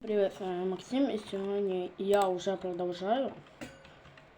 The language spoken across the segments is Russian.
Привет, с вами Максим, и сегодня я уже продолжаю.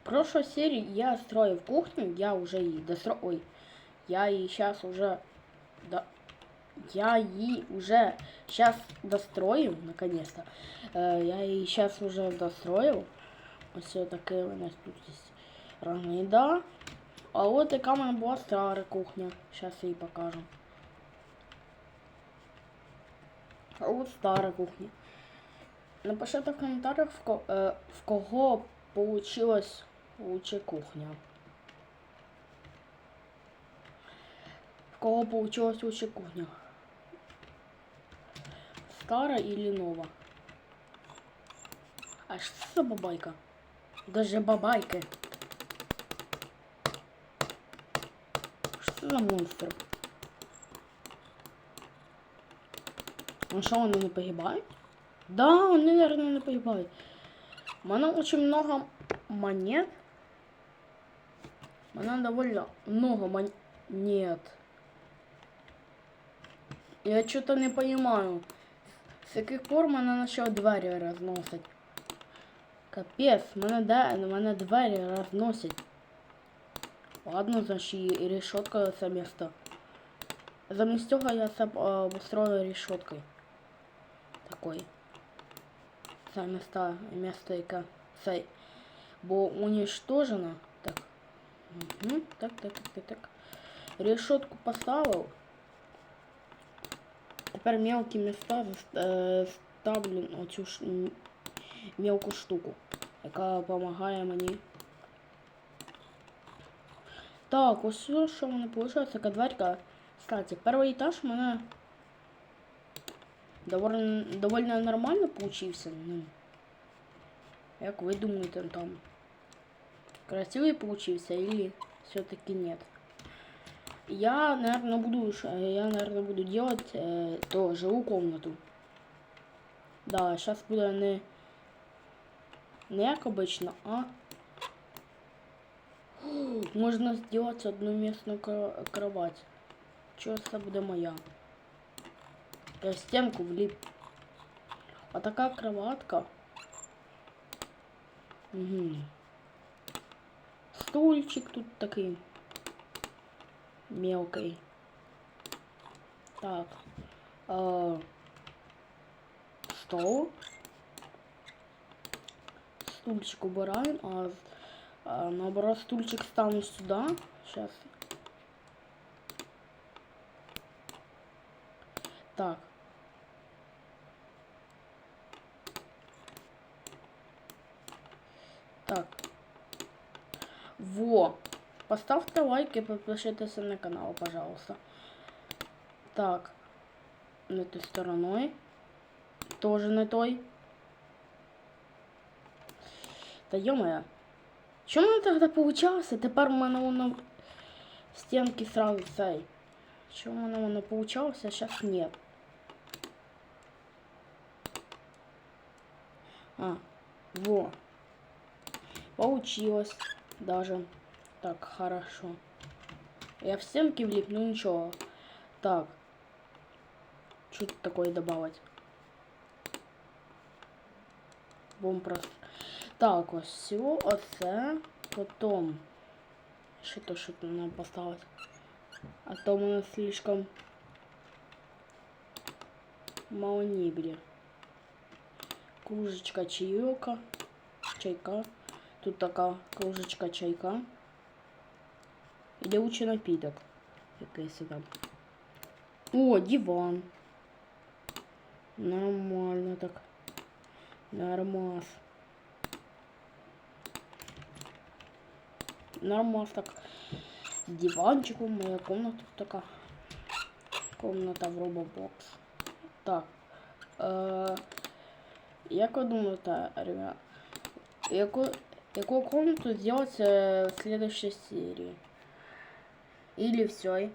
В прошлой серии я строил кухню, я уже и достроил. Ой, я и сейчас уже... Да, я и уже сейчас достроил, наконец-то. Э, я и сейчас уже достроил. Ось таке у нас тут есть да. А вот яка в мене була стара кухня. Сейчас я її покажу. А вот старая кухня. Напишите в комментариях, в, ко э, в кого получилась лучше кухня. В кого получилась лучше кухня. Стара или нова? А что за бабайка? Даже бабайки. Что за монстр? Ну что, они не погибают? Да, вони, наверное, не погибають. У мене очень много монет. У мене довольно много монет. Я что-то не понимаю. С яких пор мене почав двері розносить. Капець, мене, да, мене двері розносять. Ладно, значит, и решетка це місто. Замість цього я це обустрою решеткою. Такой. Це места, место, яке це бо уничтожено. Так. Угу. Так, так, так, так, так. Решетку поставив. Тепер мелкі места е, ставлю оцю ш... мелку штуку, яка допомагає мені. Так, ось що в мене виходить, така дверка. Кстати, перший етаж у мене довольно, довольно нормально получился. Ну, как вы думаете, там красивый получился или все-таки нет? Я, наверное, буду, я, наверное, буду делать э, то живую комнату. Да, сейчас буду не, не как обычно, а можно сделать одну местную кровать. Что это будет моя? Я стенку влип. А такая кроватка. Угу. Стульчик тут такой. Мелкий. Так. Э, стол. Стульчик убираем, а, а наоборот стульчик ставлю сюда. Сейчас. Так. Во. Поставьте лайк и подпишитесь на канал, пожалуйста. Так. На этой стороной. Тоже на той. Та ё-моё. Чому мене тогда получалося? Тепер у мене воно стенки сразу цей. Чому воно воно получалося, а сейчас нет. А, во. Получилось даже. Так, хорошо. Я в стенки влип, ну ничего. Так. Что тут такое добавить? Бом просто. Так, ось все, оце. Потом. Ще то, що нам поставить. А то у нас слишком мало небели. Кружечка чайка. Чайка. Тут така кружечка чайка. І лючий напіток. Якийсь там. О, диван. Нормально так. Нормас. Нормас так. С диванчиком. Моя комната така. Комната в робобокс. Так. Е, як ви думаєте, ребят? Яку Какую комнату сделать э, в следующей серии? Или все?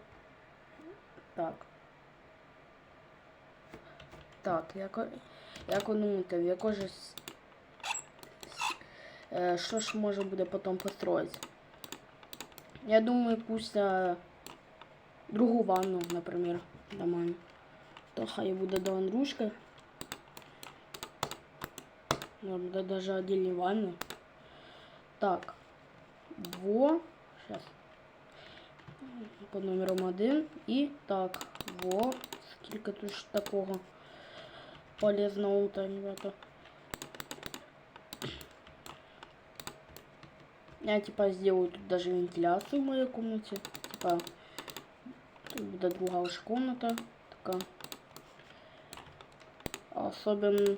Так. Так, як, як ви думаєте, в яку ж... Е, що ж може буде потім построїти? Я думаю, якусь е, другу ванну, наприклад, до мене. То хай буде до Андрушки. Может, да даже отдельные ванны. Так. Во. Сейчас. По номерам один. І так. Во. Скільки тут ж такого полезного то, ребята. Я типа сделаю тут даже вентиляцию в моей комнате. Типа буде друга уж комната. Така. Особенно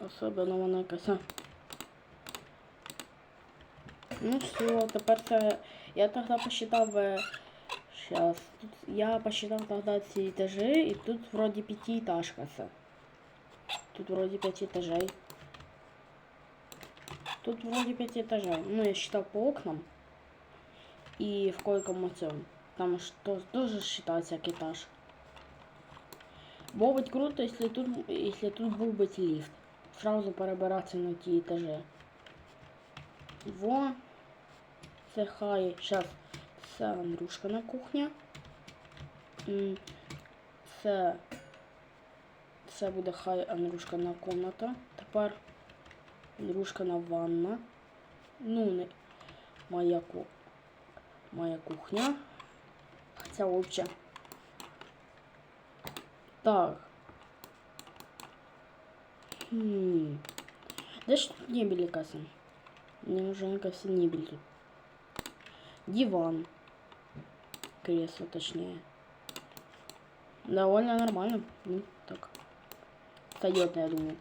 Особенно вона якась. а. Ну все, тепер це. Я тогда посчитав. Сейчас. Тут я посчитав тогда ці етажі, і тут вроді п'ятиэтажка це. Тут вроді п'ять этажей. Тут вроде пять этажей. Ну, я считал по окнам. И в койком оцем. Там что тоже считается как этаж. Было быть круто, если тут, если тут был быть лифт. Сразу перебираться на ті этажи. Во. Це хай. Сейчас. Це Андрюшкина кухня. М, Це. Це буде хай Андрюшкина комната. Тепер Андрюшкина ванна. Ну, не моя, ку... моя кухня. Хотя вообще. Так. Хм. Да что тут мебели, кажется? Мне уже, кажется, мебель тут. Диван. Кресло, точнее. Довольно нормально. Ну, так. Сойдет, я думаю.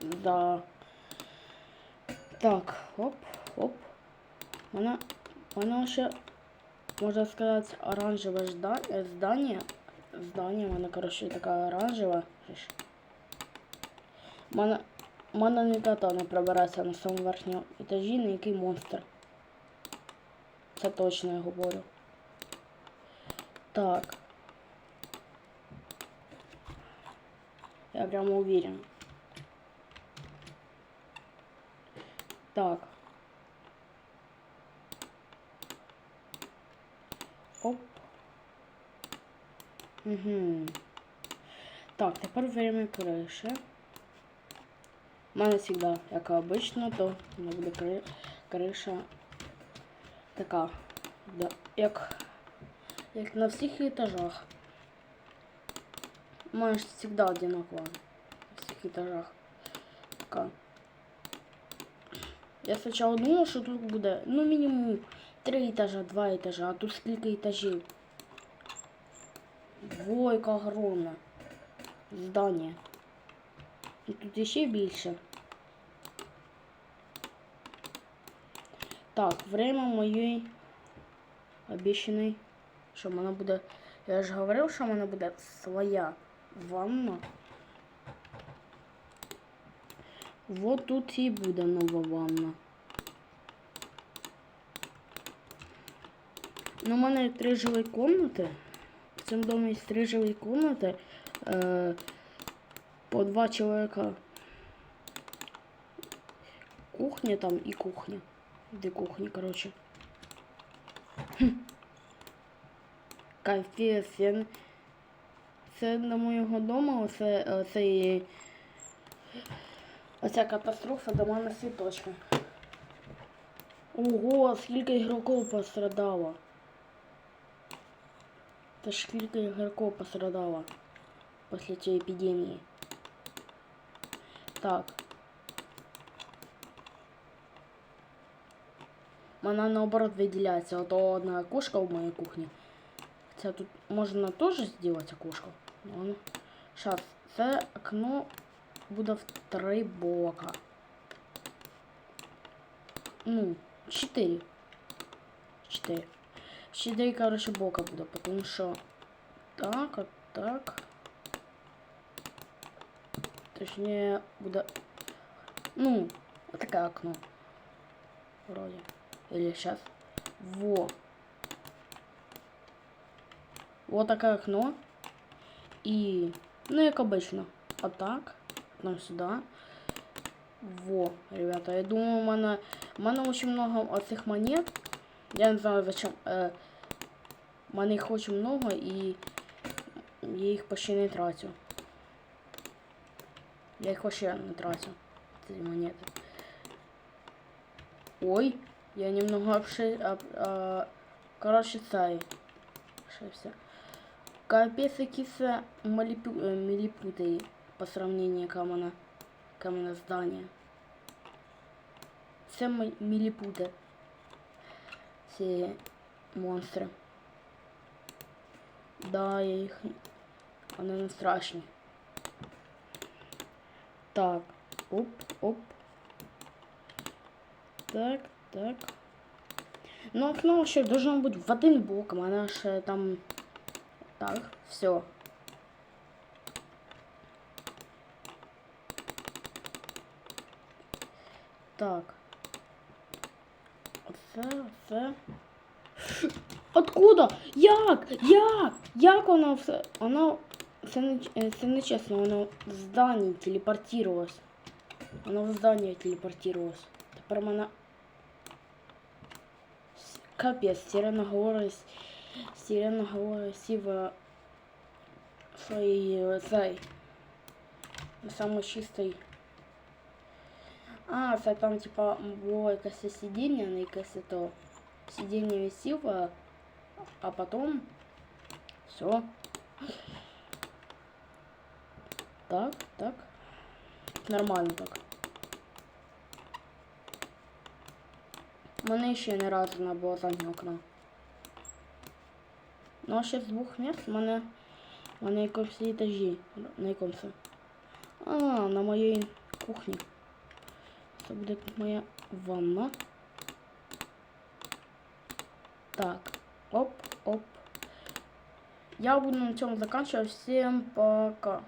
Да. Так, оп, оп. Вона, вона ще, можна сказати, оранжеве жда- здання. Здання, вона, коротше, така оранжева. Вона, вона не тата не пробирається на самому верхньому етажі, на який монстр. Це точно я говорю. Так. Я прямо уверен. Так. Оп. Угу. Так, тепер время криші. У мене завжди, як обично, то буде кри... криша така, да, як, як на всіх етажах. У мене ж завжди одинаково. На всіх етажах. Така. Я спочатку думав, що тут буде, ну, мінімум три етажа, два етажа, а тут скільки етажів. Двойка огромна. Здання. І тут ще більше. Так, время моєї обіцяної, що в мене буде. Я ж говорив, що в мене буде своя ванна. Вот тут і буде нова ванна. Ну, у мене три жилі комнати. В цьому домі три жилі комнати. Е, по два чоловіка. Кухня там і кухня. Де. Капець, я... не- Це до моєго дому, оце, оце Оця катастрофа до мене світочка. Ого, скільки ігроків пострадало. Та ж скільки ігроків пострадало після цієї епідемії. Так. Вона наоборот виділяється. Ото одна окошко в моїй кухні. Це тут можна теж зробити окошко. Ну, Зараз, це окно буде в три бока. Ну, четыре. Четыре. Четыре, короче, бока буде, потому що так, от так. Точнее, буде. Ну, вот такое окно. Вроде. Или сейчас. Во. Вот такое окно. И, ну, как обычно. Вот так. Потом сюда. Во, ребята, я думаю, у мене, у мене очень много оцих монет. Я не знаю зачем. Е, у мене їх очень много і я їх почти не трачу. Я їх вообще не трачу. Ці монети. Ой, я немного обши... Об... А... Короче, цей. Ошибся. Капец, киса малипу... э, милипуты по сравнению камена. Каменное здание. Це м- міліпути. Ці монстри. Да, я їх. Вони не страшні. Так. Оп, оп. Так, Так. Ну, окно ще должно бути в один бок, а мене ще там. Так, все. Так. Оце, оце. Откуда? Як? Як? Як воно все? Воно. Це не, це не чесно, воно в зданні телепортувалось. Воно в здання телепортувалось. Тепер мене. С- Капець, сиреноговора, сиреноговора сіва своїй цей. Самый чистий. А, це там типа було якесь сидіння, на якесь то сидіння висіло, а потом все. Так, так. Нормально так. Мене ще не разу не було заднього окна. Ну а ще з двох місць мене, мене якось етажі. На якому це? А, на моїй кухні. Це буде моя ванна. Так, оп, оп. Я буду на цьому заканчивать. Всем пока.